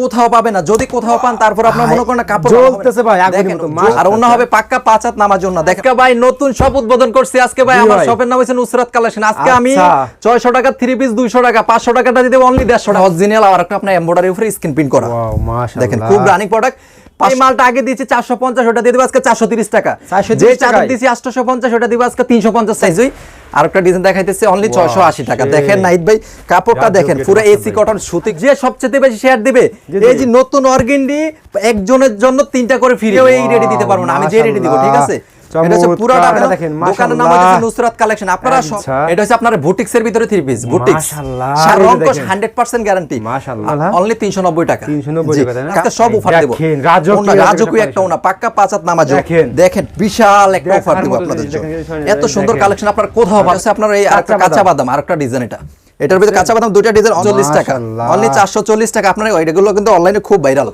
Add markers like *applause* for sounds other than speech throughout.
কোথাও পাবে না। যদি কোথাও পান তারপর আপনার মনে করেন কাপড় জ্বলতেছে ভাই, আগুনের মতো, আর অন্য হবে পাক্কা পাঁচ হাত নামার জন্য। দেখেন। ভাই নতুন সব উদ্বোধন করছি আজকে ভাই আমার শপের নাম হচ্ছে নুসরাত কালেকশন। আজকে আমি আচ্ছা। ছয়শো টাকা থ্রি পিস দুইশো টাকা পাঁচশো টাকাটা দিতে অনলি দেড়শো টাকা। অরিজিনাল আর একটা আপনার এমব্রয়ডারি উপরে স্ক্রিন প্রিন্ট করা। ওয়াও মাশাআল্লাহ। দেখেন খুব রানিং প্রোডাক্ট এই মালটা আগে দিয়েছি চারশো পঞ্চাশ ওটা দিয়ে দেবো আজকে চারশো তিরিশ টাকা। যে চাদর দিয়েছি আটশো পঞ্চাশ ওটা দিব আজকে তিনশো পঞ্চাশ সাইজ আর একটা ডিজাইন দেখাইতেছে অনলি ছয়শো আশি টাকা। দেখেন নাইট ভাই কাপড়টা দেখেন পুরো এসি কটন সুতি যে সবচেয়ে বেশি শেয়ার দিবে এই যে নতুন অর্গেন্ডি একজনের জন্য তিনটা করে ফিরেও এই রেডি দিতে পারব না আমি যে রেডি দিব ঠিক আছে? এটা হচ্ছে পুরোটা চমৎকার, দেখেন, দোকানের নাম হচ্ছে নুসরাত কালেকশন আপনারা আচ্ছা। এটা হচ্ছে আপনার বুটিক্স এর ভিতরে থ্রি পিস বুটিক্স মাশাআল্লাহ, সার এই যে রংকশ দেখেন। 100% গ্যারান্টি মাশাআল্লাহ। অনলি 390 টাকা। 390 টাকা, আজকে সব অফার দেব। রাজকীয় রাজকীয় একটা ওনা পাক্কা পাঁচ নামাজ দেখেন। দেখেন বিশাল একটা অফার দেব আপনাদের জন্য। এত সুন্দর কালেকশন আপনার কোথাও পাবেন আছে? আপনার এই আরেকটা কাঁচা বাদাম আরেকটা ডিজাইন এটা। এটার ভিতরে কাঁচা বাদাম দুইটা ডিজাইন 40 টাকা। অনলি 440 টাকা। আপনার এগুলো কিন্তু অনলাইনে খুব ভাইরাল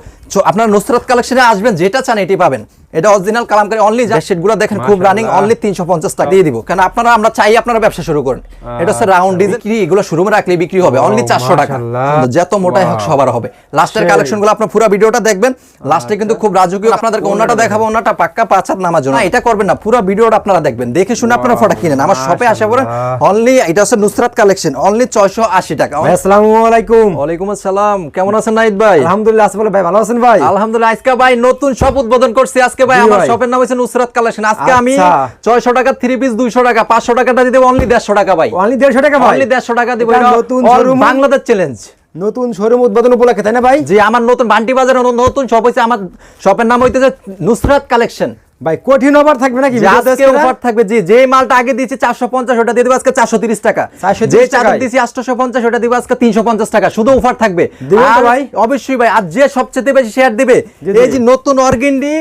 আপনার নুসরাত কালেকশনে আসবেন যেটা চান এটি পাবেন। এটা অরিজিনাল কালামকারী অনলি যা সেটগুলো দেখেন খুব রানিং। অনলি 350 টাকা দিয়ে দিব। কারণ আপনারা আমরা চাই আপনারা ব্যবসা শুরু করেন। এটা হচ্ছে রাউন্ড ডিজাইন এগুলো শোরুমে রাখলে বিক্রি হবে। অনলি 400 টাকা। যত মোটাই হোক সবার হবে। লাস্টের সেই। কালেকশনগুলো আপনার পুরো ভিডিওটা দেখবেন। লাস্টে কিন্তু খুব রাজকীয়। আপনাদেরকে ওনাটা দেখাবো ওনাটা পাক্কা পাঁচ হাত নামার জন্য। এটা করবেন না। পুরো ভিডিওটা আপনারা দেখবেন। দেখে শুনে আপনারা ফটো কিনেন। আমার শপে আসা পড়েন অনলি এটা হচ্ছে নুসরাত কালেকশন অনলি 680 টাকা। ভাই, আসসালামু আলাইকুম। ওয়ালাইকুম আসসালাম। কেমন আছেন নাইদ ভাই? আলহামদুলিল্লাহ আসিফ ভাই ভালো আছেন। ভাই। আলহামদুলিল্লাহ আজকে ভাই নতুন সব উদ্বোধন করছি। আজকে ভাই আমার শপের নাম হচ্ছে নুসরাত কালেকশন আজকে আমি আচ্ছা। 600 টাকা থ্রি পিস 200 টাকা 500 টাকাটা দিতে অনলি 150 টাকা ভাই। অনলি 150 টাকা ভাই। অনলি 150 টাকা দিব নতুন বাংলাদেশ চ্যালেঞ্জ নতুন শোরুম উদ্বোধন উপলক্ষে তাই না ভাই? জি আমার নতুন বান্টি বাজারে নতুন শপ হইছে আমার শপের নাম হইতেছে নুসরাত কালেকশন ভাই কঠিন অফার থাকবে নাকি যে আজকে অফার থাকবে জি যে মালটা আগে দিয়েছি 450 ওটা দিয়ে দিব আজকে 430 টাকা। যে চাদর দিয়েছি দিয়েছি 850 ওটা দিব আজকে 350 টাকা। শুধু অফার থাকবে। আর ভাই? অবশ্যই ভাই আর যে সবচেয়ে বেশি শেয়ার দিবে এই যে নতুন অর্গেন্ডি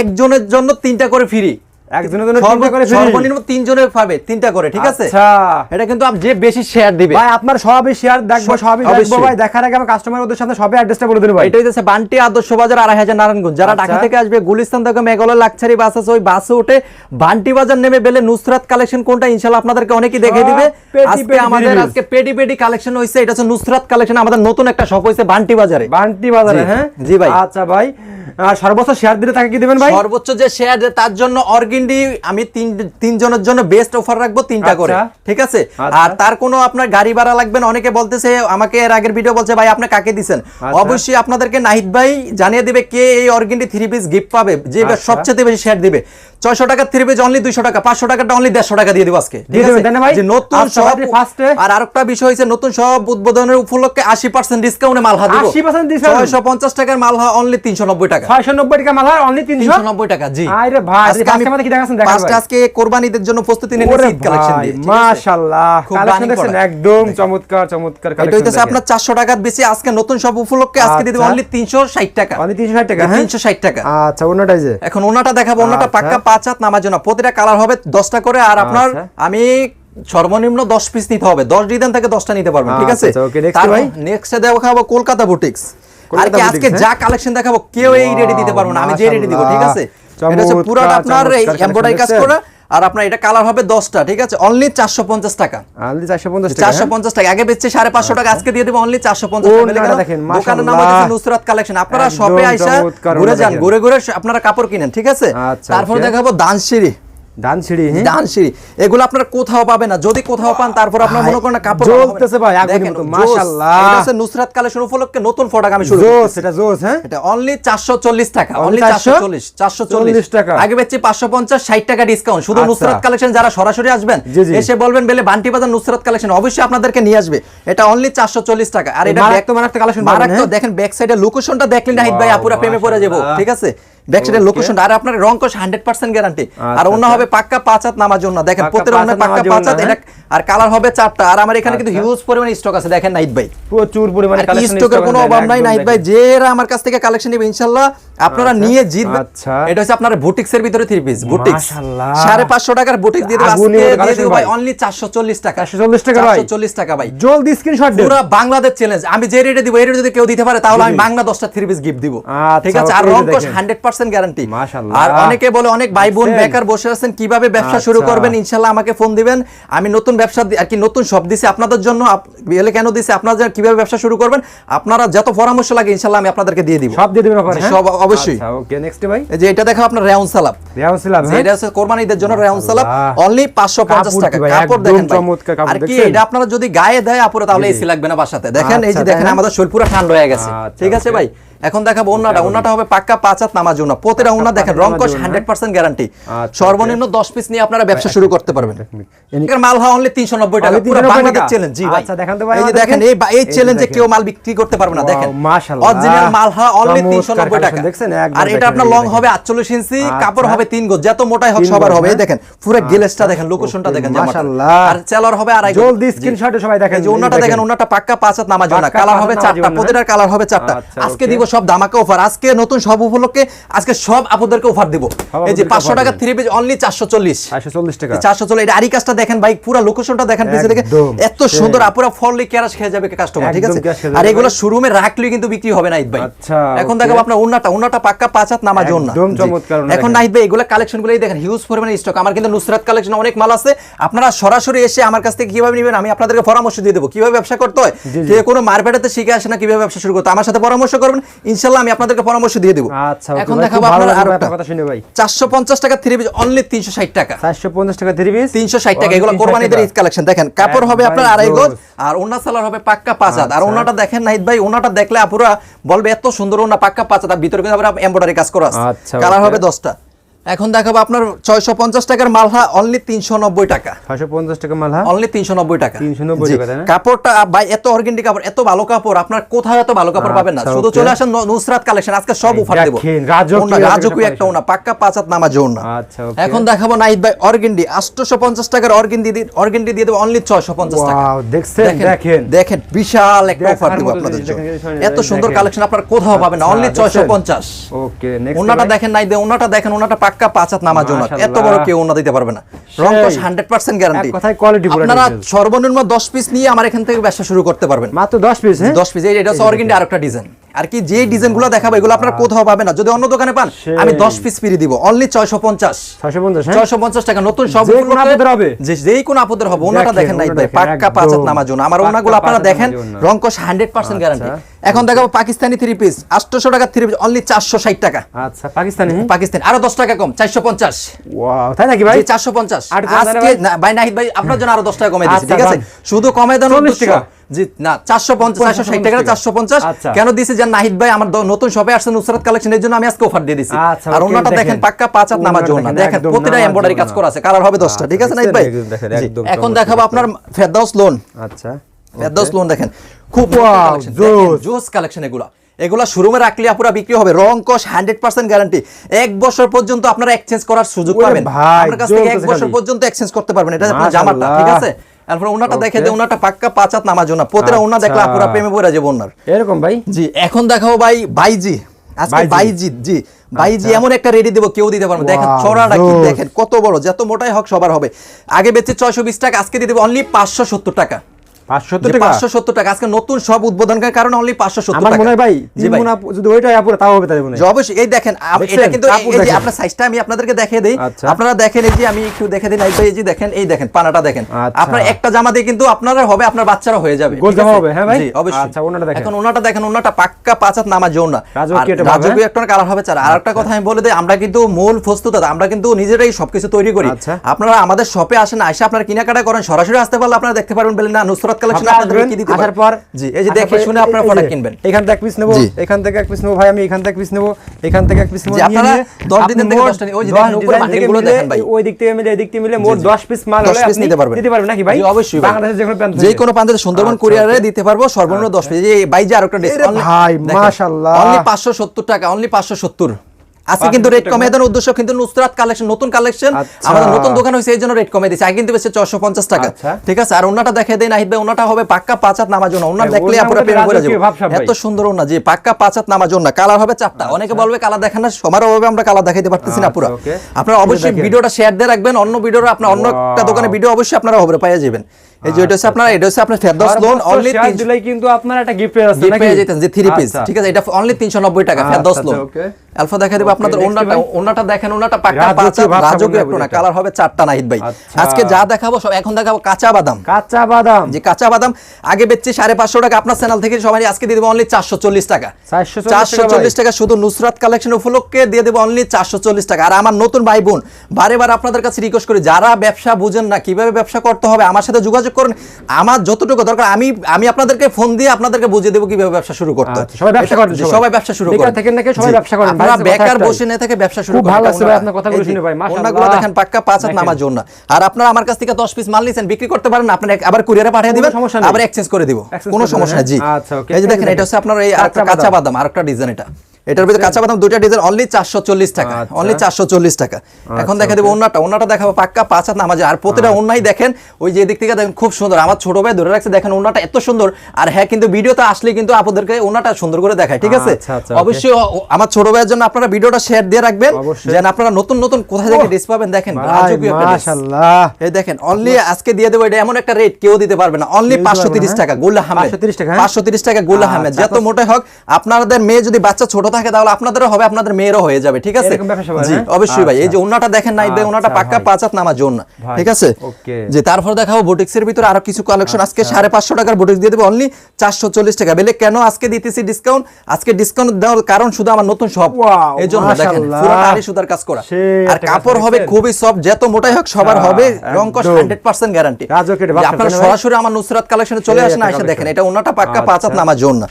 একজনের জন্য তিনটা করে ফ্রি একজনের জন্য তিনটা করে সর্বনিম্ন তিনজনের পাবে তিনটা করে ঠিক আছে? আচ্ছা। এটা কিন্তু আপ- যে বেশি শেয়ার দিবে। ভাই আপনার সবই শেয়ার দেখব সবই দেখব ভাই দেখার আগে আমার কাস্টমার ওদের সামনে সবই অ্যাড্রেসটা বলে দিন ভাই। এটা হচ্ছে বান্টি আদর্শ বাজার আড়াই হাজার নারায়ণগঞ্জ। যারা আচ্ছা। ঢাকা থেকে আসবে গুলিস্তান থেকে মেঘলা লাক্সারি বাস আছে ওই বাসে উঠে বান্টি বাজার নেমে বেলে নুসরাত কালেকশন কোনটা ইনশাল্লাহ আপনাদেরকে অনেকেই দেখে দিবে। আজকে আমাদের আজকে পেডি পেডি কালেকশন হইছে এটা হচ্ছে নুসরাত কালেকশন আমাদের নতুন একটা শপ হইছে বান্টি বাজারে। বান্টি বাজারে হ্যাঁ? জি ভাই। আচ্ছা ভাই সর্বোচ্চ শেয়ার দিলে তাকে কি দিবেন ভাই? সর্বোচ্চ যে শেয়ার তার জন্য অর্গিন্ডি আমি তিন তিনজনের জন্য বেস্ট অফার রাখব তিনটা করে আচ্ছা। ঠিক আছে আচ্ছা। আর তার কোনো আপনার গাড়ি ভাড়া লাগবে না অনেকে বলতেছে আমাকে এর আগের ভিডিও বলছে ভাই আপনি কাকে দিছেন আচ্ছা। অবশ্যই আপনাদেরকে নাহিদ ভাই জানিয়ে দেবে কে এই অর্গিনটি থ্রি পিস গিফট পাবে যে। সবচেয়ে বেশি শেয়ার দিবে ছয়শো টাকা থ্রি পিস অনলি দুইশো টাকা পাঁচশো টাকাটা অনলি দেড়শো টাকা দিয়ে দিব আজকে ঠিক আছে? নতুন সব আর আরেকটা বিষয় হয়েছে নতুন সব উদ্বোধনের উপলক্ষে আশি পার্সেন্ট ডিসকাউন্টে মাল হাত 80% ছয়শো পঞ্চাশ টাকার মাল হয় অনলি তিনশো নব্বই টাকা। ছয়শো নব্বই টাকা মাল অনলি তিনশো? 390 টাকা জি। আরে ভাই, আজকে কোরবানিদের জন্য প্রস্তুতি নিয়ে ঈদ কালেকশন দিয়ে মাশাআল্লাহ কালেকশন দেখছেন? একদম চমৎকার চমৎকার এটা হইতেছে আপনার 400 টাকার বেশি আজকে নতুন সব উপলক্ষে আজকে দিয়ে দেব আচ্ছা। অনলি 360 টাকা। অনলি 360 টাকা হ্যাঁ? 360 টাকা। আচ্ছা যে। এখন ওনাটা দেখাবো ওনাটা আচ্ছা। পাক্কা পাঁচ হাত নামার জন্য। প্রতিটা কালার হবে 10টা করে আর আপনার আচ্ছা। আমি সর্বনিম্ন 10 পিস নিতে হবে। 10 ডিজাইন থেকে 10টা নিতে পারবেন ঠিক আছে? আচ্ছা, নেক্সটে দেখাবো কলকাতা বুটিক্স আর কি আজকে হ্যাঁ? যা কালেকশন দেখাবো কেউ এই রেডি দিতে পারব না। আমি যে রেডি দিব ঠিক আছে? মাশাআল্লাহ। এটা হচ্ছে পুরোটা আপনার এমব্রয়ডারি কাজ করা আর আপনার এটা কালার হবে 10টা ঠিক আছে? অনলি 450 টাকা। অনলি 450 টাকা চারশো হ্যাঁ? পঞ্চাশ টাকা। আগে বেচছে সাড়ে পাঁচশো টাকা আজকে দিয়ে দেবো অনলি চারশো পঞ্চাশ ও, টাকা দোকানের নাম হচ্ছে নুসরাত কালেকশন আপনারা সবে শপে আইসা ঘুরে যান ঘুরে ঘুরে আপনারা কাপড় কিনেন ঠিক আছে? তারপরে তারপর okay. দেখাবো দানসিঁড়ি ধান সিঁড়ি? দানসিঁড়ি এগুলো আপনারা কোথাও পাবেন না। যদি কোথাও পান তারপর আপনার ভাই, মনে করেন কাপড় জ্বলতেছে ভাই, আগুনের মতো, মাশাআল্লাহ। এটা হচ্ছে নুসরাত কালেকশন উপলক্ষে নতুন প্রোডাক্ট আমি শুরু জোস এটা জোস হ্যাঁ? এটা অনলি টাকা অনলি চারশো 440 চল্লিশ চারশো চল্লিশ। 40 টাকা। আগে বেচছি পাঁচশো পঞ্চাশ ষাট টাকা ডিসকাউন্ট শুধু আচ্ছা। নুসরাত কালেকশন যারা সরাসরি আসবেন। এসে বলবেন বেলে বান্টি বাজার নুসরাত কালেকশন অবশ্যই আপনাদেরকে নিয়ে আসবে। এটা অনলি চারশো চল্লিশ টাকা। আর এটা মারাত্মক মারাত্মক, হ্যাঁ? দেখেন ব্যাক সাইডের লোকেশনটা দেখলেন নাহিদ ভাই আপুরা প্রেমে পড়ে যাব। ঠিক আছে? ব্যাক সাইডের Okay. লোকেশনটা আর আপনার গ্যারান্টি আর আচ্ছা, অন্য আচ্ছা। হবে পাক্কা পাঁচ হাত নামার জন্য। দেখেন প্রত্যেক অন্য পাক্কা পাঁচ হাত এটা হ্যাঁ? আর কালার হবে চারটা। আর আমার এখানে কিন্তু আচ্ছা। হিউজ পরিমাণে স্টক আছে। দেখেন নাহিদ ভাই। প্রচুর পরিমাণে আর স্টকের কোনো অভাব নাই নাইট ভাই। যেরা আমার কাছ থেকে কালেকশন নেবে আপনারা নিয়ে জিতবেন আচ্ছা। এটা হচ্ছে আপনার বুটিক্স এর ভিতরে থ্রি পিস বুটিক্স মাশাআল্লাহ। সাড়ে পাঁচশো টাকার বুটিক্স দিয়ে দেবো। আজকে দিয়ে দেবো ভাই। অনলি চারশো চল্লিশ টাকা। 440 টাকা ভাই। চল্লিশ টাকা ভাই। জলদি স্ক্রিনশট দেন। পুরো বাংলাদেশ চ্যালেঞ্জ আমি যে রেটে দিব এই রেটে যদি কেউ দিতে পারে তাহলে আমি বাংলা দশটা থ্রি পিস গিফট দিব। আচ্ছা, ঠিক আছে? আর ওকে, রংকশ দেখেন। হান্ড্রেড পার্সেন্ট গ্যারান্টি মাশাআল্লাহ। আর অনেকে বলে অনেক ভাই বোন বেকার বসে আছেন কীভাবে ব্যবসা শুরু আচ্ছা। করবেন? আমাকে ফোন দিবেন। আমি নতুন ব্যবসা আর কি নতুন সব দিছি। আপনাদের জন্য বিয়েলে কেন দিছি? আপনারা কীভাবে ব্যবসা শুরু করবেন? আপনারা যত পরামর্শ লাগে আমি আপনাদেরকে দিয়ে দিব। সব দিয়ে দিবেন হ্যাঁ? সব অবশ্যই। আচ্ছা ওকে নেক্সট ভাই? এই যে এটা দেখো আপনার রেউন সালাপ রিয়াউন ছিলাম যে হ্যাঁ? এটা কোরবানিদের জন্য রেউন সালাপ আল্লাহ। অনলি 550 টাকা। কাপড় দেখেন আর কি এটা আপনারা যদি গায়ে দেয় আপুরে তাহলে এসি লাগবে না বাসাতে। দেখেন এই যে আচ্ছা, দেখেন। আমাদের শরীর পুরো ঠান্ডা হয়ে গেছে। আচ্ছা, ঠিক আছে ভাই? এখন দেখাবো ওন্নাটা। ওন্নাটা হবে। পাক্কা পাঁচ হাত নামার জন্য প্রতিটা ওন্না দেখেন রংকশ জন্য, 100% গ্যারান্টি আচ্ছা, সর্বনিম্ন 10 পিস নিয়ে আপনারা ব্যবসা শুরু করতে পারবেন। এর মাল হয় অনলি 390 টাকা। পুরো বাংলাদেশ? চ্যালেঞ্জ জি ভাই। আচ্ছা, দেখান তো ভাই এই যে দেখেন এই এই চ্যালেঞ্জে কেউ মাল বিক্রি করতে পারবে না। দেখেন। অরিজিনাল মাল হয় অনলি চমৎকার 390 টাকা? আর এটা আপনার লং হবে 48 ইঞ্চি কাপড় আচ্ছা। হবে 3 গজ। যত মোটাই হোক সবার হবে। এই হ্যাঁ? দেখেন পুরো গিলেসটা দেখেন লোকেশনটা দেখেন। আর সেলর হবে আড়াই। জলদি। স্ক্রিনশটে সবাই দেখেন এই যে ওন্নাটা দেখেন ওন্নাটা পাক্কা পাঁচ হাত জন্য পাক্কা কালার হবে চারটা প্রতিটার কালার হবে চারটা। আজকে দিব সব দামাকা অফার আজকে নতুন সব উপলক্ষে আজকে সব আপুদেরকে অফার দিব। এই যে পাঁচশো টাকা থ্রি পিস অনলি চারশো চল্লিশ। টাকা। চারশো চল্লিশ এটা আরি কাজটা দেখেন ভাই পুরো লোকেশনটা দেখেন পিছিয়ে দেখে এত সুন্দর আপুরা ফললি ক্যারাস খেয়ে যাবে কাস্টমার ঠিক আছে? আর এগুলো শোরুমে রাখলেও কিন্তু বিক্রি হবে না ভাই। আচ্ছা, এখন. দেখাবো আপনার উন্নাটা উন্নাটা পাক্কা পাঁচ হাত নামাজ ওন্না এখন। নাহিদ ভাই এগুলো কালেকশন গুলোই দেখেন হিউজ পরিমাণে স্টক আমার কিন্তু নুসরাত কালেকশন অনেক মাল আছে। আপনারা সরাসরি এসে আমার কাছ থেকে কীভাবে নেবেন আমি আপনাদেরকে পরামর্শ দিয়ে দেবো। কীভাবে ব্যবসা করতে হয়? জি। কোনো মার্কেটেতে শিখে আসে না কীভাবে ব্যবসা শুরু করতে আমার সাথে পরামর্শ করবেন ইনশাল্লাহ আমি আপনাদেরকে পরামর্শ দিয়ে দেবো। আচ্ছা এখন দেখাবো আপনার কথা শুনে ভাই। চারশো পঞ্চাশ টাকা থ্রি পিস অনলি তিনশো ষাট টাকা। 450 টাকা থ্রি পিস তিনশো ষাট টাকা এগুলো কোরবানিদের ঈদ কালেকশন দেখেন কাপড় হবে আপনার আড়াই গজ আর ওনা সালার হবে পাক্কা পাঁচ হাত। আর আচ্ছা। ওনাটা দেখেন নাহিদ ভাই ওনাটা দেখলে আপুরা বলবে এত সুন্দর ওনা পাক্কা পাঁচ হাত। আর ভিতরে কিন্তু আবার এমব্রয়ডারি কাজ করা আছে। আচ্ছা, কালার হবে দশটা। এখন দেখাবো আপনার ছয়শো পঞ্চাশ টাকার মালহা অনলি তিনশো নব্বই টাকা। 650 টাকা মাল হ্যাঁ অনলি তিনশো নব্বই টাকা। 390 জি। টাকা, কাপড়টা ভাই এত অর্গেন্ডি কাপড় এত ভালো কাপড় আপনার কোথাও এত ভালো কাপড় পাবেন না? আচ্ছা, শুধু. চলে আসেন নুসরাত কালেকশন আজকে সব অফার দেবো। ওনা, একটা। ওনা পাক্কা পাঁচ হাত নামাজ ওনা আচ্ছা, এখন দেখাবো নাহিদ ভাই অর্গেন্ডি আটশোশো পঞ্চাশ টাকার অর্গেন্ডি অর্গেন্ডি দিয়ে দেবো অনলি ছয়শো পঞ্চাশ টাকা। দেখছেন, দেখেন। দেখেন। বিশাল একটা অফার দেবো আপনাদের জন্য। এত সুন্দর কালেকশন আপনার কোথাও পাবেন না আচ্ছা, অনলি ছয়শো পঞ্চাশ। ওকে ওনাটা দেখেন নাই দে ওনাটা দেখেন ওনাটা পাক্কা পাঁচ হাত নামাজ ওনা এত বড় কেউ ওনা দিতে পারবে না। রংকশ হান্ড্রেড পার্সেন্ট গ্যারান্টি এক কথায় কোয়ালিটি আপনারা সর্বনিম্ন দশ পিস নিয়ে আমার এখান থেকে ব্যবসা শুরু করতে পারবেন। মাত্র 10 পিস হ্যাঁ? দশ পিস এটা হচ্ছে আরেকটা ডিজাইন আর কি যে ডিজাইনগুলো দেখাবো এগুলো আপনারা কোথাও পাবেন না। যদি অন্য দোকানে পান আমি দশ পিস ফ্রি দিব। অনলি ছয়শো পঞ্চাশ। 650 হ্যাঁ? ছয়শো পঞ্চাশ টাকা। নতুন সব যে কোনো আপদের হবে? যে যেই কোনো আপদের হবে। ওনাটা দেখেন, নাই ভাই। পাক্কা পাঁচ হাত একদম। জন্য আমার ওনাগুলো আপনারা দেখেন রংকশ হান্ড্রেড পার্সেন্ট গ্যারান্টি। এখন দেখাবো পাকিস্তানি থ্রি পিস আটশোশো টাকা থ্রি পিস অনলি চারশো ষাট টাকা। আচ্ছা পাকিস্তানি হ্যাঁ? পাকিস্তান। আরও দশ টাকা কম চারশো পঞ্চাশ। ওয়াও তাই নাকি ভাই? চারশো পঞ্চাশ। আর কম দেন আজকে ভাই? নাহিদ ভাই আপনার জন্য আরও দশ টাকা কমে দিচ্ছি আচ্ছা, ঠিক আছে? শুধু কমে দেন 40 টাকা। জি না চারশো পঞ্চাশ চারশো ষাট টাকা চারশো পঞ্চাশ। কেন দিছি যে নাহিদ ভাই আমার নতুন শপে আসছে নুসরাত কালেকশনের জন্য আমি আজকে অফার দিয়ে দিছি। আর okay, দেখেন। দেখেন। পাক্কা পাঁচ হাত নামার জন্য দেখেন, দেখেন প্রতিটা এমব্রয়ডারি কাজ করা আছে কালার হবে দশটা ঠিক আছে নাহিদ ভাই? দেখেন, দেখেন, জি। একদম এখন দেখাবো আপনার ফেরদাউস লোন আচ্ছা ফেরদাউস লোন দেখেন খুব জোস। জোস কালেকশন এগুলা। এগুলা শোরুমে রাখলে বিক্রি হবে রং কস হান্ড্রেড পার্সেন্ট গ্যারান্টি এক বছর পর্যন্ত আপনারা এক্সচেঞ্জ করার সুযোগ পাবেন। আপনার কাছ থেকে এক বছর পর্যন্ত এক্সচেঞ্জ করতে পারবেন। এটা আপনার জামাটা ঠিক আছে? তারপর ওনাটা দেখে দে ওনাটা পাক্কা পাঁচাত নামাজ প্রতিটা ওনা দেখলে আচ্ছা। আপুরা প্রেমে পড়ে যাবে ওনার। এরকম ভাই? জি এখন দেখাও ভাই বাইজি। আজকে বাইজি। জি। বাইজি এমন একটা রেডি দেবো কেউ দিতে পারবে। দেখেন ছড়াটা কি দেখেন কত বড় যত মোটাই হোক সবার হবে। আগে বেচে ছয়শো বিশ টাকা আজকে দিয়ে দেবো অনলি পাঁচশো সত্তর টাকা। 570 টাকা? পাঁচশো সত্তর টাকা। আজকে নতুন সব উদ্বোধনের কারণে অনলি পাঁচশো সত্তর আমার মনে হয় ভাই তিন ভাই। গুণ আপ- যদি ওইটাই আপুরে তাও হবে তাই মনে হয়। অবশ্যই। এই দেখেন এটা কিন্তু এই- যে আপনার সাইজটা আমি আপনাদেরকে দেখিয়ে দেই। আচ্ছা। আপনারা দেখেন এই যে আমি একটু দেখে দিই এই যে দেখেন এই দেখেন পানাটা দেখেন। আচ্ছা। আপনার একটা জামা দিয়ে কিন্তু আপনারা হবে আপনার বাচ্চারা হয়ে যাবে। গোল জামা হবে, হ্যাঁ ভাই? অবশ্যই। আচ্ছা, ওনাটা দেখেন। এখন ওনাটা দেখেন ওনাটা পাক্কা পাঁচ নামা যৌন না। রাজকীয় একটা ভাব, রাজকীয় হ্যাঁ? একটা কালার হবে চার আর একটা কথা আমি বলে দিই আমরা কিন্তু মূল প্রস্তুত আমরা কিন্তু নিজেরাই সবকিছু তৈরি করি। আচ্ছা। আপনারা আমাদের শপে আসেন আসে আপনারা কেনাকাটা করেন সরাসরি আসতে পারলে আপনারা দেখতে পারবেন বলেন না নুসরাত কালেকশন আপনাদের কি দিতে আসার পর জি এই যে দেখে শুনে আপনারা প্রোডাক্ট কিনবেন। এখান থেকে এক পিস নেব এখান থেকে এক পিস নেব ভাই আমি এখান থেকে পিস নেব এখান থেকে এক পিস নেব আপনারা নিয়ে দশ থেকে মোট দশটা ওই যে দেখেন, উপরে ডিজাইন বান্ডিল থেকে গুলো মিলে, দেখেন ভাই। ওই দিক থেকে মিলে এদিক থেকে মিলে মোট 10 পিস মাল 10 হলে পিস আপনি নিতে পারবেন। দিতে পারবেন নাকি ভাই? অবশ্যই ভাই। বাংলাদেশের যে কোনো প্রান্ত যে কোনো প্রান্তে সুন্দরবন আচ্ছা, কুরিয়ারে দিতে পারব সর্বনিম্ন দশ পিস এই বাইজে আরেকটা এরে ভাই, মাশাআল্লাহ। অনলি পাঁচশো সত্তর টাকা অনলি পাঁচশো সত্তর। আজকে কিন্তু রেট 570 কমে দেওয়ার উদ্দেশ্য কিন্তু নুসরাত কালেকশন নতুন কালেকশন। আচ্ছা। আমাদের নতুন দোকান হয়েছে এই জন্য রেট কমে দিচ্ছে আগে কিন্তু বেশি ছশো পঞ্চাশ টাকা। আচ্ছা। ঠিক আছে? আর ওনাটা দেখে দেয় নাহিদ ভাই ওনাটা হবে পাক্কা পাঁচ হাত নামার জন্য ওনার হ্যাঁ, দেখলে আপনারা প্রেমে পড়ে যাবেন এত সুন্দর ওনা। জি পাক্কা পাঁচ হাত নামার জন্য কালার হবে চারটা। অনেকে বলবে কালার দেখেন না সবার অভাবে আমরা কালার দেখাইতে পারতেছি না পুরো। আচ্ছা, আপনারা অবশ্যই। ভিডিওটা শেয়ার দিয়ে রাখবেন। অন্য ভিডিও আপনার অন্য একটা দোকানে ভিডিও অবশ্যই আপনারা হবে পেয়ে যাবেন। এই যে এটা হচ্ছে আপনার এটা হচ্ছে আপনার ফেরদৌস লোন অনলি share দিলেই কিন্তু আপনার একটা গিফট নাকি? পেয়ে যেতেন যে থ্রি পিস আচ্ছা। ঠিক আছে? এটা অনলি তিনশো নব্বই টাকা আচ্ছা, ফেরদৌস আচ্ছা, লোন okay. আলফা দেখা দেবো আপনাদের ওনাটা ওনাটা দেখেন ওনাটা পাক্কা রাজকীয় পাঁচ রাজকীয় একটু না কালার হবে চারটা নাহিদ ভাই। আচ্ছা। আজকে যা দেখাবো সব এখন দেখাবো কাঁচা বাদাম। কাঁচা বাদাম। যে কাঁচা বাদাম আগে বেচছি সাড়ে পাঁচশো টাকা আপনার চ্যানেল থেকে সবাই আজকে দিয়ে দেবো অনলি চারশো চল্লিশ টাকা। 440 টাকা শুধু নুসরাত কালেকশন উপলক্ষে দিয়ে দেবো অনলি চারশো চল্লিশ টাকা। আর আমার নতুন ভাই বোন বারে বারে আপনাদের কাছে রিকোয়েস্ট করি যারা ব্যবসা বুঝেন না কীভাবে ব্যবসা করতে হবে আমার সাথে যোগাযোগ করুন। আমার যতটুকু দরকার আমি আমি আপনাদেরকে ফোন দিয়ে আপনাদেরকে বুঝিয়ে দেবো কীভাবে ব্যবসা শুরু করতে। আচ্ছা, সবাই ব্যবসা করেন সবাই। সবাই ব্যবসা শুরু করেন। নাকি সবাই ব্যবসা করেন। আপনারা বেকার বসে না থেকে ব্যবসা শুরু খুব ভালো লাগছে ভাই আপনার কথাগুলো শুনে ভাই, মাশাআল্লাহ। ওনাগুলো দেখেন পাক্কা পাঁচ হাত। নামার জন্য আর আপনারা আমার কাছ থেকে দশ পিস মাল নিয়েছেন বিক্রি করতে পারেন আপনি আবার কুরিয়ারে পাঠিয়ে দিবেন। আবার এক্সচেঞ্জ করে দিব কোনো সমস্যা জি হ্যাঁ? আচ্ছা। এই যে দেখেন এটা হচ্ছে আপনার এই কাঁচা কাঁচা বাদাম। আর একটা ডিজাইন এটা এটার ভিতরে কাঁচা বাদাম দুইটা ডিজাইন অনলি চারশো চল্লিশ টাকা আচ্ছা। অনলি চারশো চল্লিশ টাকা এখন দেখা দেবো ওনাটা ওনাটা দেখাবো পাক্কা পাঁচ হাত নামাজে আর প্রতিটা ওনাই দেখেন ওই যে এদিক থেকে দেখেন খুব সুন্দর আমার ছোট ভাই ধরে রাখছে দেখেন ওনাটা এত সুন্দর আর হ্যাঁ কিন্তু ভিডিওতে আসলে কিন্তু আপনাদেরকে ওনাটা সুন্দর করে দেখায় ঠিক আছে আচ্ছা, আচ্ছা। অবশ্যই আমার ছোট ভাইয়ের জন্য আপনারা ভিডিওটা শেয়ার দিয়ে রাখবেন যেন আপনারা নতুন নতুন কোথা থেকে ডিস পাবেন দেখেন। মাশাআল্লাহ। এই দেখেন অনলি আজকে দিয়ে দেবো এটা এমন একটা রেট কেউ দিতে পারবে না অনলি কেউ দিতে পাঁচশো পারবে তিরিশ না, টাকা গোল্লা 530 টাকা, হ্যাঁ? পাঁচশো তিরিশ টাকা গোল্লা আচ্ছা, যত মোটাই হোক আপনাদের মেয়ে যদি বাচ্চা ছোট থাকে তাহলে আপনাদেরও হবে আপনাদের মেয়েরও হয়ে যাবে ঠিক আছে জি? অবশ্যই ভাই এই যে আচ্ছা। ওনাটা দেখেন নাই ভাই ওনাটা আচ্ছা, পাক্কা ভাই। পাঁচ হাত নামার জন্য ঠিক আছে। যে তারপর দেখাবো বুটিক্সের ভিতরে আরও কিছু কালেকশন আজকে সাড়ে পাঁচশো টাকার বুটিক্স দিয়ে দেবো অনলি চারশো চল্লিশ টাকা বেলে কেন আজকে দিতেছি ডিসকাউন্ট আজকে ডিসকাউন্ট দেওয়ার কারণ শুধু আমার নতুন সব এই জন্য দেখেন মাশাআল্লাহ। পুরো আড়ি সুতার কাজ করা আর কাপড় হবে খুবই সফট যত মোটাই হোক সবার আচ্ছা, হবে রংকশ একদম। হান্ড্রেড পার্সেন্ট গ্যারান্টি আপনারা? সরাসরি আমার নুসরাত কালেকশনে চলে আসেন এসে দেখেন এটা ওনাটা পাক্কা পাঁচ হাত আচ্ছা। নামার জন্য.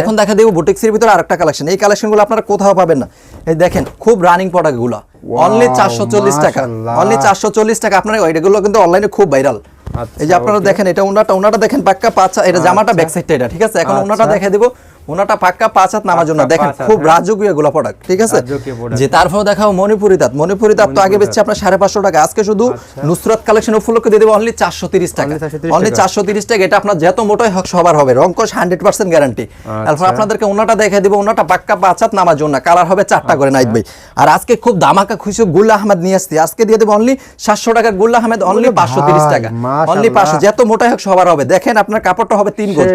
এখন দেখা দেবো বুটিক্সের ভিতরে আরেকটা কালেকশন এই কালেকশনগুলো আপনারা কোথাও পাবেন না। এই দেখেন খুব রানিং প্রোডাক্টগুলো অনলি চারশো চল্লিশ টাকা। অনলি চারশো চল্লিশ টাকা। আপনারা এগুলো কিন্তু অনলাইনে খুব ভাইরাল আচ্ছা, এই যে আপনারা দেখেন এটা ওনাটা ওনাটা দেখেন পাক্কা পাঁচ এটা জামাটা আচ্ছা। ব্যাক সাইডটা এটা ঠিক আছে? এখন উনাটা ওনাটা দেখে দিব। ওনাটা পাক্কা পাঁচ হাত নামার জন্য। দেখেন খুব হ্যাঁ। রাজকীয় এগুলো প্রোডাক্ট ঠিক আছে? যে তারপর দেখাও মণিপুরি তাঁত। মণিপুরি তাঁত তো আগে বেচছে আপনার সাড়ে পাঁচশো টাকা। আজকে শুধু আচ্ছা। নুসরাত কালেকশন উপলক্ষে দিয়ে দেবো অনলি চারশো তিরিশ টাকা। অনলি চারশো তিরিশ টাকা। এটা আপনার যত মোটাই হোক সবার হবে। রংকশ হান্ড্রেড পার্সেন্ট গ্যারান্টি তারপর আপনাদেরকে ওনাটা দেখে দিব। ওনাটা পাক্কা পাঁচ হাত নামার জন্য। কালার হবে চারটা করে নাইট ভাই আর আজকে খুব দামাকা খুশি গুল্লা আহমেদ নিয়ে আসছি। আজকে দিয়ে দেবো অনলি সাতশো টাকা। গুল্লা আহমেদ অনলি পাঁচশো তিরিশ টাকা। অনলি পাঁচশো। যত মোটাই হোক সবার হবে। দেখেন আপনার কাপড়টা হবে তিন গোল।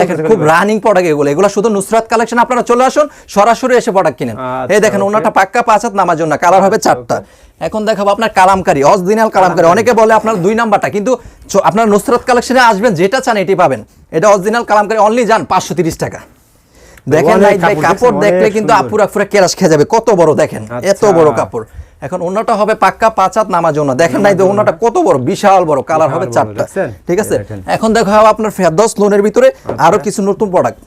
দেখেন খুব রানিং প্রোডাক্ট এগুলো। এগুলো শুধু নুসরাত কালেকশন আপনারা চলে আসুন সরাসরি এসে প্রোডাক্ট কিনেন। আচ্ছা, এই দেখেন ওনাটা পাক্কা পাঁচ হাত নামার জন্য কালার হবে আচ্ছা, চারটা। এখন দেখাবো আপনার কালামকারি অরিজিনাল কালামকারি। অনেকে বলে আপনার দুই নাম্বারটা কিন্তু আপনার নুসরাত কালেকশনে আসবেন যেটা চান এটি পাবেন। এটা অরিজিনাল কালামকারি অনলি যান পাঁচশো তিরিশ টাকা। দেখেন কাপড় দেখলে কিন্তু। আপুরা পুরা কেরাস খেয়ে যাবে কত বড় দেখেন এত আচ্ছা। বড় কাপড়। এখন ওনাটা হবে পাক্কা পাঁচ হাত নামার জন্য দেখেন নাই তো ওনাটা কত বড় বিশাল বড় কালার হবে চারটা। ঠিক আছে? এখন দেখো আপনার ফেরদৌস লোনের ভিতরে। আরও কিছু নতুন প্রোডাক্ট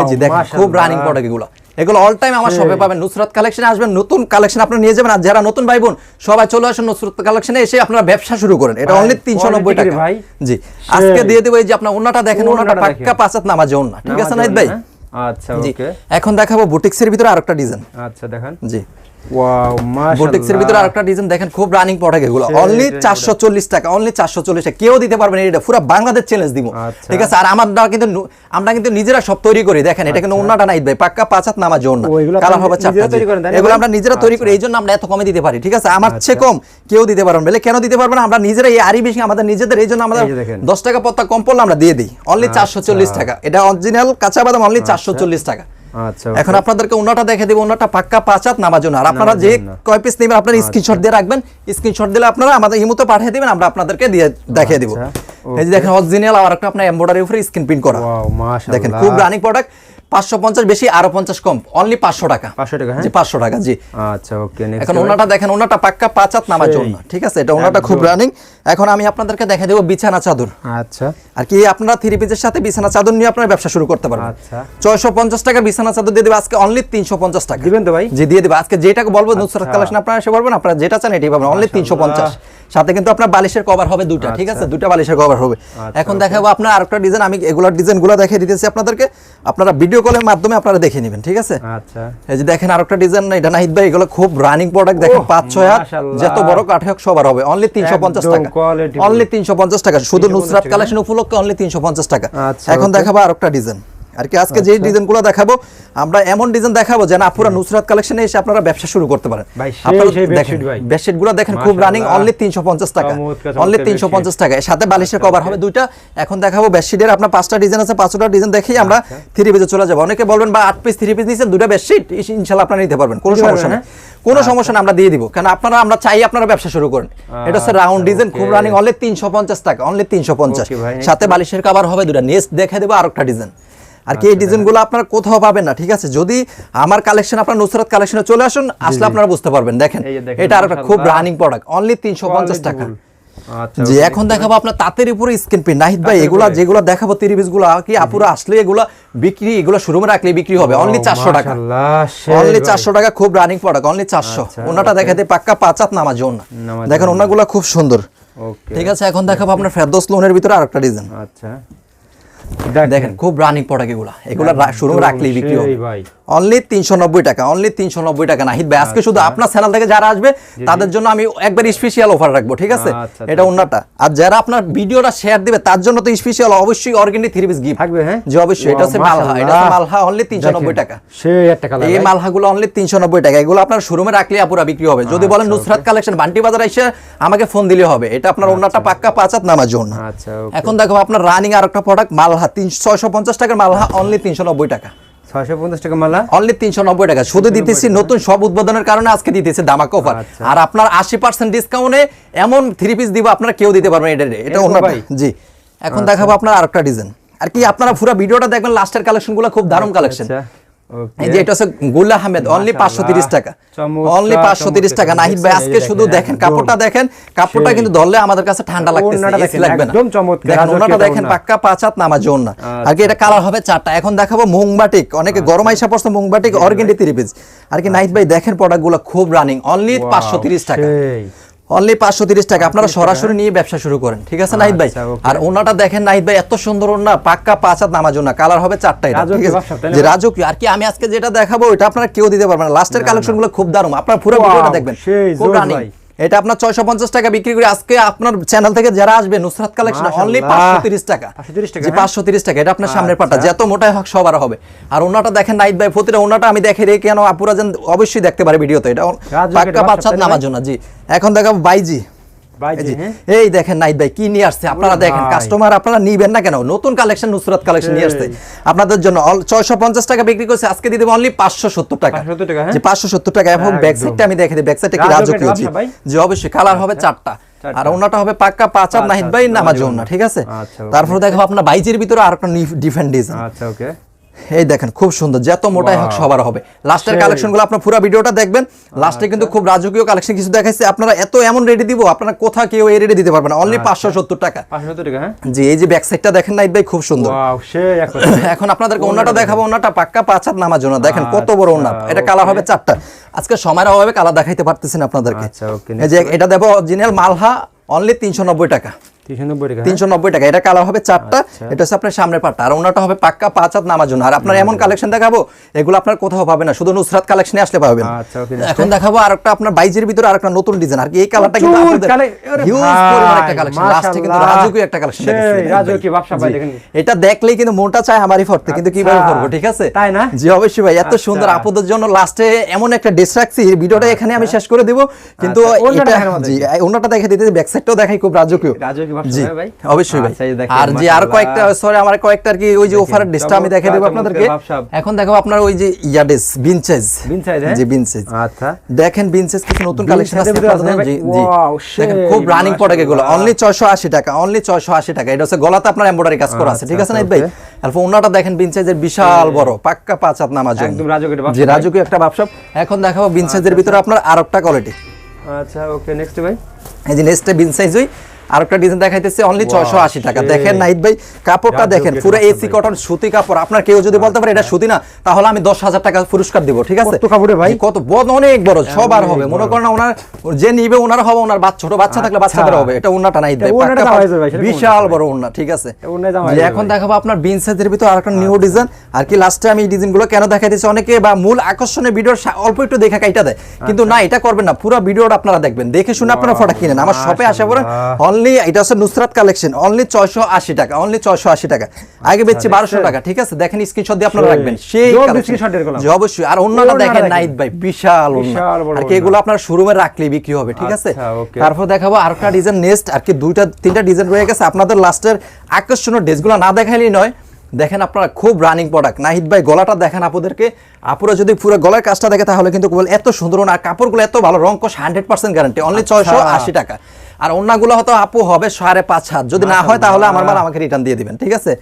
এই যে দেখেন খুব রানিং প্রোডাক্ট এগুলো। এগুলো অল টাইম আমার শপে পাবেন। নুসরাত কালেকশনে আসবেন নতুন কালেকশন আপনারা নিয়ে যাবেন। আর যারা নতুন ভাই বোন সবাই চলে আসেন নুসরাত কালেকশনে এসে আপনারা ব্যবসা শুরু করেন। এটা অনলি তিনশো নব্বই quality টাকা। ভাই। জি। আজকে দিয়ে দেবো এই যে আপনার ওনাটা দেখেন ওনাটা পাক্কা। পাঁচাত নামাজে ওনা ঠিক আছে নাইদ ভাই? আচ্ছা জি। ওকে এখন দেখাবো বুটিক্সের ভিতরে আরেকটা ডিজাইন আচ্ছা দেখেন। জি। ওয়াও মাশাআল্লাহ বোটেক্সের ভিতরে আরেকটা ডিজাইন দেখেন খুব রানিং প্রোডাক্ট এগুলো। অনলি টাকা অনলি টাকা। কেউ দিতে পারবেন এটা পুরো বাংলাদেশ চ্যালেঞ্জ দিব। আচ্ছা। ঠিক আছে আর আমরা কিন্তু আমরা কিন্তু নিজেরা সব তৈরি করি। দেখেন এটা কিন্তু অন্যটা নাই ভাই পাক্কা পাঁচ হাত কালার হবে চারটা না এগুলো আমরা নিজেরা তৈরি করি এই জন্য আমরা এত কমে দিতে পারি। ঠিক আছে আমার চেয়ে কম কেউ দিতে পারবেন বলে কেন দিতে পারবেন আমরা নিজেরা এই আরি বেশি আমাদের নিজেদের এই জন্য আমাদের। দশ টাকা পত্তা কম পড়লে আমরা দিয়ে দিই। অনলি চারশো চল্লিশ টাকা। এটা অরিজিনাল কাঁচা বাদাম অনলি চারশো চল্লিশ টাকা। আচ্ছা এখন আপনাদেরকে ওনাটা দেখে দেবো ওনাটা পাক্কা পাঁচাত নামার জন্য। আর আপনারা যে কয় পিস নেবেন আপনারা স্ক্রিনশট দিয়ে রাখবেন। স্ক্রিনশট দিলে আপনারা আমাদের হিমুতে পাঠিয়ে দেবেন আমরা আপনাদেরকে দিয়ে দেখিয়ে দিব। আচ্ছা, এই যে দেখেন অরিজিনাল আর একটা আপনার এমব্রয়ডারি উপরে স্ক্রিন প্রিন্ট করা। ওয়াও মাশাআল্লাহ। দেখেন খুব রানিং প্রোডাক্ট পাঁচশো পঞ্চাশ বেশি আরও পঞ্চাশ কম। অনলি পাঁচশো টাকা। 500 টাকা, হ্যাঁ? জি পাঁচশো টাকা জি। আচ্ছা ওকে এখন ওনাটা দেখেন ওনাটা পাক্কা পাঁচ হাত নামার জন্য। ঠিক আছে এটা ওনাটা খুব রানিং এখন আমি আপনাদেরকে দেখে দেবো বিছানা চাদর। আচ্ছা। আর কি আপনারা থ্রি পিসের সাথে বিছানা চাদর নিয়ে আপনারা ব্যবসা শুরু করতে পারবেন। আচ্ছা। ছয়শো পঞ্চাশ টাকা বিছানা চাদর দিয়ে দেবে আজকে অনলি তিনশো পঞ্চাশ টাকা। দিবেন তো ভাই? জি দিয়ে দেবে। আজকে যেটাকে বলব নুসরাত আচ্ছা। কালেকশন আপনারা এসে বলবেন আপনারা যেটা চান এটাই পাবেন। অনলি তিনশো পঞ্চাশ। সাথে কিন্তু আপনার বালিশের কভার হবে দুইটা ঠিক আছে? দুইটা বালিশের কভার হবে। আচ্ছা, এখন দেখাবো আপনার আরেকটা ডিজাইন আমি এগুলার ডিজাইনগুলো দেখে দিতেছি আপনাদেরকে। আপনারা ভিডিও কলের মাধ্যমে আপনারা দেখে নেবেন ঠিক আছে? আচ্ছা। এই যে দেখেন আরেকটা ডিজাইন এটা নাহিদ ভাই এগুলো খুব রানিং প্রোডাক্ট দেখেন পাঁচ ছয় হাত। যত বড় কাঠে হোক সবার হবে। অনলি তিনশো পঞ্চাশ একদম টাকা অনলি তিনশো পঞ্চাশ টাকা। শুধু 350 নুসরাত কালেকশন উপলক্ষে অনলি তিনশো পঞ্চাশ টাকা। আচ্ছা, এখন. দেখাবো আরেকটা ডিজাইন আর কি আজকে যে ডিজাইনগুলো দেখাবো আমরা এমন ডিজাইন দেখাবো যেন আপুরা নুসরাত কালেকশনে এসে আপনারা ব্যবসা শুরু করতে পারেন। বেডশিটগুলো দেখেন খুব রানিং অনলি তিনশো পঞ্চাশ টাকা। অনলি তিনশো পঞ্চাশ টাকা। এর সাথে বালিশের আচ্ছা, কভার হবে দুইটা। এখন দেখাবো বেডশিটের আপনার পাঁচটা ডিজাইন আছে পাঁচটা ডিজাইন দেখেই আমরা আচ্ছা। থ্রি পিসে চলে যাব। অনেকে বলবেন বা আট পিস থ্রি পিস নিচ্ছেন দুটা বেডশিট ইনশাল্লাহ আপনারা নিতে পারবেন কোনো সমস্যা নেই। কোনো সমস্যা না আমরা দিয়ে দিব। কারণ আপনারা আমরা চাই আপনারা ব্যবসা শুরু করেন। এটা হচ্ছে রাউন্ড আচ্ছা, ডিজাইন খুব রানিং অনলি তিনশো পঞ্চাশ টাকা অনলি তিনশো পঞ্চাশ। সাথে বালিশের কভার হবে দুটা নেক্সট দেখে দেবো আরেকটা ডিজাইন আর কি এই ডিজাইনগুলো আপনারা কোথাও পাবেন না ঠিক আছে? যদি আমার কালেকশন আপনার নুসরাত কালেকশনে চলে আসুন আসলে আপনারা বুঝতে পারবেন। দেখেন এটা আর একটা খুব রানিং প্রোডাক্ট অনলি তিনশো পঞ্চাশ টাকা। আচ্ছা যে এখন দেখাবো আপনার তাঁতের উপরে স্ক্রিন প্রিন্ট নাহিদ ভাই এগুলা? যেগুলো দেখাবো তিরিশগুলো কি আপুরা আসলে এগুলা বিক্রি এগুলো শোরুমে রাখলে বিক্রি হবে। অনলি চারশো টাকা। অনলি। চারশো টাকা খুব রানিং প্রোডাক্ট অনলি চারশো। আচ্ছা, ওনাটা দেখাতে পাক্কা পাঁচাত নামাজ ওনা। দেখেন। ওনাগুলো খুব সুন্দর। ঠিক আছে এখন দেখাবো আপনার ফেরদোস লোনের ভিতরে আরেকটা ডিজাইন আচ্ছা। দেখেন। খুব রানিং প্রোডাক্ট এগুলা। এগুলা একদম রাখলেই বিক্রি হবে। অনলি তিনশো নব্বই টাকা অনলি তিনশো নব্বই টাকা নাহিদ ভাই আজকে শুধু আপনার চ্যানেল থেকে যারা আসবে তাদের জন্য আমি একবার স্পেশাল অফার রাখব ঠিক আছে? আচ্ছা, এটা আচ্ছা। অন্যটা আর যারা আপনার ভিডিওটা শেয়ার দিবে তার জন্য তো স্পেশাল অবশ্যই অর্গেনিক থ্রি পিস গিফট থাকবে, হ্যাঁ? জি অবশ্যই। এটা হচ্ছে মালহা। এটা হচ্ছে। মালহা অনলি তিনশো নব্বই টাকা। এই মালহাগুলো অনলি তিনশো নব্বই টাকা। এগুলো আপনার শোরুমে রাখলে আপুরা বিক্রি হবে। যদি বলেন আচ্ছা, নুসরাত কালেকশন বান্টি বাজার এসে আমাকে ফোন দিলে হবে। এটা আপনার অন্যটা পাক্কা পাঁচাত নামার জন্য। আচ্ছা এখন দেখো আপনার রানিং আর একটা প্রোডাক্ট মালহা তিন ছয়শো পঞ্চাশ টাকার মালহা অনলি তিনশো নব্বই টাকা। ছয়শো পঞ্চাশ টাকা মালা অনলি তিনশো নব্বই টাকা। শুধু দিতেছি নতুন সব উদ্বোধনের কারণে আজকে দিতেছি দামাক অফার আচ্ছা। আর আপনার আশি পার্সেন্ট ডিসকাউন্টে এমন থ্রি পিস দিব আপনারা কেউ দিতে পারবেন এটা এটা অন্য ভাই? জি। এখন দেখাবো আপনার আরেকটা ডিজাইন আর কি আপনারা পুরো ভিডিওটা দেখবেন লাস্টের কালেকশনগুলো খুব দারুণ কালেকশন আচ্ছা, যে এটা হচ্ছে গুল্লা আহমেদ অনলি পাঁচশো তিরিশ টাকা। অনলি পাঁচশো তিরিশ টাকা। চমৎকার। নাহিদ ভাই আজকে শুধু দেখেন কাপড়টা দেখেন। কাপড়টা কিন্তু ধরলে আমাদের কাছে ঠান্ডা লাগতেছে লাগবে না। দেখেন ওনাটা দেখেন পাক্কা পাঁচ হাত নামাজ জন্য আর কি এটা কালার হবে চারটা। এখন দেখাবো মুংবাটিক। অনেকে গরম আইসা পড়ছে মুংবাটিক অর্গেন্ডি থ্রি পিস আর কি নাহিদ ভাই দেখেন প্রোডাক্টগুলো খুব রানিং অনলি পাঁচশো তিরিশ টাকা। অনলি পাঁচশো তিরিশ টাকা। আপনারা সরাসরি নিয়ে ব্যবসা শুরু করেন। ঠিক আছে নাহিদ ভাই? আচ্ছা, আর ওনাটা দেখেন নাহিদ ভাই এত সুন্দর ওনা পাক্কা পাঁচ হাত নামাজ না কালার হবে চারটাই ঠিক আছে? যে? রাজকীয় আর কি আমি আজকে যেটা দেখাবো এটা আপনারা কেউ দিতে পারবেন লাস্টের কালেকশনগুলো খুব দারুণ। আপনার পুরো ভিডিওটা দেখবেন। খুব রানিং ভাই। এটা আপনার ছয়শো পঞ্চাশ টাকা বিক্রি করে আজকে আপনার চ্যানেল থেকে যারা আসবে নুসরাত কালেকশন অনলি পাঁচশো তিরিশ টাকা। 530 টাকা, হ্যাঁ? পাঁচশো তিরিশ টাকা এটা আপনার সামনের পাটা। আচ্ছা। যত মোটাই হোক সবার হবে। আর ওনাটা দেখেন নাইট ভাই প্রতিটা ওনাটা আমি দেখে রেখে কেন আপুরা যেন অবশ্যই দেখতে পারে ভিডিওতে। এটা পাক্কা পাঁচ না নামার জন্য জি। এখন দেখো বাইজি এই যে, দেখেন নাইট ভাই কি নিয়ে আসছে? আপনারা দেখেন কাস্টমার আপনারা নিবেন না কেন? নতুন কালেকশন নুসরাত কালেকশন নিয়ে আসছে। আপনাদের জন্য ছয়শো পঞ্চাশ টাকা বিক্রি করছে আজকে দিয়ে দেবো অনলি পাঁচশো সত্তর টাকা। 570 টাকা, হ্যাঁ? যে পাঁচশো সত্তর টাকা এবং আমি দেখে দিই কি রাজকীয় অবশ্যই কালার হবে চারটা। চারটা। আর ওনাটা হবে পাক্কা নাহিদ ভাই নামাজ নামাজ ঠিক আছে? আচ্ছা. তারপরে দেখো আপনার বাইজের ভিতরে আর একটা ডিফেন্ড ডিজাইন আচ্ছা ওকে। এই দেখেন খুব সুন্দর। যত মোটাই হোক সবার হবে। লাস্টের সেই। কালেকশন আপনার পুরো ভিডিওটা দেখবেন। লাস্টে কিন্তু খুব রাজকীয় কালেকশন কিছু দেখাইছে। আপনারা এত এমন রেডি দিব আপনারা কোথাও কেউ এই রেডি দিতে পারবেন না। অনলি পাঁচশো সত্তর টাকা। পাঁচশো সত্তর টাকা হ্যাঁ? জি এই যে ব্যাক সাইডটা দেখেন নাইট ভাই খুব সুন্দর। *laughs* এখন আপনাদেরকে ওনাটা দেখাবো ওনাটা পাক্কা পাঁচ হাত নামার জন্য। দেখেন কত বড় ওনা আচ্ছা, এটা কালার. হবে চারটা। আজকে সময়ের অভাবে কালার দেখাইতে পারতেছেন আপনাদেরকে। আচ্ছা, এই যে এটা দেবো অরিজিনাল মালহা অনলি তিনশো নব্বই টাকা। তিনশো নব্বই টাকা হ্যাঁ? তিনশো নব্বই টাকা এটা কালার হবে চারটা আচ্ছা। এটা হচ্ছে আপনার সামনের পাটটা আর ওনাটা হবে পাক্কা পাঁচ হাত নামার জন্য আর আপনার এমন কালেকশন দেখাবো এগুলো আপনার কোথাও পাবে না শুধু নুসরাত কালেকশনে আসলে পাবেন আচ্ছা. এখন দেখাবো আর একটা আপনার বাইজের ভিতরে আর একটা নতুন ডিজাইন আর কি এই কালারটা কিন্তু আপনাদের হিউজ পরিমাণ একটা কালেকশন লাস্টে কিন্তু। রাজকীয় একটা কালেকশন সেই, রাজকীয় ব্যবসা ভাই, দেখেন। এটা দেখলেই কিন্তু মনটা চায় আমারই ফরতে কিন্তু কীভাবে আচ্ছা। ঠিক আছে তাই না? জি অবশ্যই ভাই এত। সুন্দর আপদের জন্য লাস্টে এমন একটা ড্রেস রাখছি ভিডিওটা এখানে আমি শেষ করে দিব কিন্তু এটা জি অন্যটা দেখে দিতে ব্যাক সাইডটাও দেখাই খুব রাজকীয় ভাই, ভাই? অবশ্যই ভাই। আচ্ছা, এই দেখেন, আর যে আর কয়েকটা সরি আমার কয়েকটা আর কি ওই যে অফারের ড্রেসটা আমি দেখে দেবো আপনাদেরকে। এখন দেখাবো আপনার ওই যে ইয়াডেস বিনচেজ বিনসাইজ, হ্যাঁ? জি বিনচেজ আচ্ছা। দেখেন বিনচেজ কিছু নতুন কালেকশন আছে ভিতরে আছে আপনাদের? ভাই? জি জি। দেখেন খুব রানিং প্রোডাক্ট এগুলো। অনলি 680 টাকা অনলি 680 টাকা। এটা হচ্ছে গলাতে আপনার এমব্রয়ডারি কাজ করা আছে ঠিক আছে আচ্ছা, নাইত ভাই. তারপর ওনাটা দেখেন বিনচেজের বিশাল বড় পাক্কা পাঁচ হাত নামার একদম রাজকীয় একটা জি ব্যবসা, রাজকীয় একটা ব্যবসা এখন দেখাবো বিনচেজের ভিতরে আপনার আরেকটা কোয়ালিটি আচ্ছা ওকে নেক্সট ভাই। এই যে নেক্সটে বিন সাইজ হই আরেকটা ডিজাইন দেখাইতেছে অনলি Wow, ছয়শো আশি টাকা। দেখেন নাইট ভাই কাপড়টা দেখেন পুরো এসি কটন সুতি কাপড়। আপনার কেউ যদি বলতে পারে এটা সুতি না তাহলে আমি দশ হাজার টাকা পুরস্কার দিব ঠিক আছে? কত কাপড়ে ভাই? কত বড় অনেক বড় সবার হবে। মনে করেন ওনার যে নিবে ওনার হবে ওনার বাচ্চা ছোট বাচ্চা থাকলে আচ্ছা। বাচ্চাদের হবে। এটা ওনাটা ভাই বিশাল বড় ওড়না ঠিক আছে? এখন দেখাবো আপনার বিন সাইজের ভিতর আর একটা নিউ ডিজাইন আর কি লাস্টে আমি এই ডিজাইনগুলো কেন দেখাইতেছি? অনেকে বা মূল আকর্ষণের ভিডিওর অল্প একটু দেখা কাইটা দেয়। কিন্তু আচ্ছা। না এটা করবেন না পুরো ভিডিওটা আপনারা দেখবেন। দেখে শুনে আপনারা ফটো কিনেন। আমার শপে আসা পরে। অনলি এটা হচ্ছে নুসরাত কালেকশন অনলি ছয়শো আশি টাকা অনলি ছয়শো আশি টাকা। আগে বেচছি বারোশো টাকা ঠিক আছে? দেখেন স্ক্রিনশট দিয়ে আপনারা রাখবেন। সেই অবশ্যই। আর অন্যটা দেখেন। নাইট ভাই বিশাল আর কি এগুলো আপনার শোরুমে রাখলেই বিক্রি হবে ঠিক আছে? আচ্ছা, তারপর দেখাবো আরেকটা ডিজাইন নেক্সট আর কি দুইটা তিনটা ডিজাইন রয়ে গেছে। আপনাদের লাস্টের আকর্ষণীয় ড্রেসগুলো না দেখাইলেই নয়। দেখেন আপনারা খুব রানিং প্রোডাক্ট নাহিদ ভাই গলাটা দেখেন আপুদেরকে। আপুরা যদি পুরো গলার কাজটা দেখে তাহলে কিন্তু এত সুন্দর না আর কাপড়গুলো এত ভালো রং কোশ হান্ড্রেড পার্সেন্ট গ্যারান্টি অনলি ছয়শো আশি টাকা। আর অন্যগুলো হয়তো আপু হবে সাড়ে পাঁচ হাত। যদি না হয় তাহলে আমার মাল আমাকে রিটার্ন দিয়ে দিবেন, ঠিক আছে?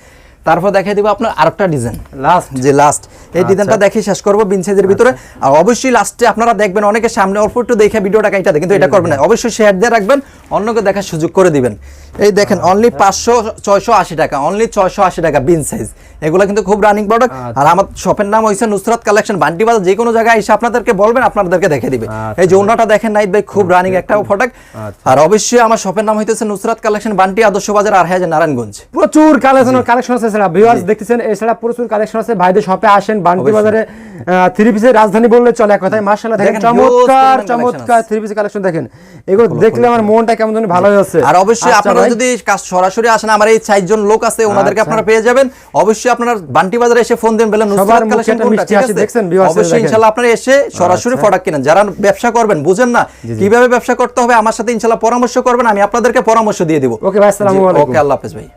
তারপর দেখাই দিব আপনার আরেকটা ডিজাইন লাস্ট যে লাস্ট এই ডিজাইনটা দেখে শেষ করব বিন সাইজের ভিতরে। আর অবশ্যই লাস্টে আপনারা দেখবেন অনেকে সামনে অল্প একটু দেখে ভিডিওটা কাইটা কিন্তু এটা করবেন না। অবশ্যই শেয়ার দিয়ে রাখবেন অন্যকে দেখার সুযোগ করে দিবেন। এই দেখেন অনলি পাঁচশো ছয়শো আশি টাকা অনলি ছয়শো আশি টাকা বিন সাইজ এগুলো কিন্তু খুব রানিং প্রোডাক্ট আর আমার শপের নাম হয়েছে নুসরাত কালেকশন বান্টি বাজার যে কোনো জায়গায় এসে আপনাদেরকে বলবেন আপনাদেরকে দেখে দিবে। এই যে ওনাটা দেখেন নাইট ভাই খুব রানিং একটা প্রোডাক্ট আর অবশ্যই আমার শপের নাম হইতেছে নুসরাত কালেকশন বান্টি আদর্শ বাজার আর হাজার নারায়ণগঞ্জ। প্রচুর কালেকশন কালেকশন আছে এছাড়া ভিউয়ার্স দেখতেছেন এছাড়া প্রচুর কালেকশন আছে। ভাইদের শপে আসেন বান্টি বাজারে থ্রি পিসের রাজধানী বললে চলে এক কথায়। মার্শাল্লাহ দেখেন চমৎকার চমৎকার থ্রি পিসের কালেকশন দেখেন। এগুলো দেখলে আমার মনটা কেমন জানি ভালো হয়ে যাচ্ছে আর অবশ্যই আচ্ছা আপনারা যদি সরাসরি আসেন আমার এই চারজন লোক আছে ওনাদেরকে আচ্ছা। আপনারা পেয়ে যাবেন। অবশ্যই আপনারা বান্টি বাজারে এসে ফোন দেন বলেন নুসরাত কালেকশন কোনটা? মিষ্টি ঠিক আছে? দেখছেন, অবশ্যই। ইনশাআল্লাহ আপনারা এসে সরাসরি আচ্ছা। প্রোডাক্ট কিনেন। যারা ব্যবসা করবেন বুঝেন না? কীভাবে ব্যবসা করতে হবে? আমার সাথে ইনশাআল্লাহ পরামর্শ করবেন আমি আপনাদেরকে পরামর্শ দিয়ে দিব। ওকে ভাই আসসালামু আলাইকুম। ওকে আল্লাহ হাফেজ ভাই।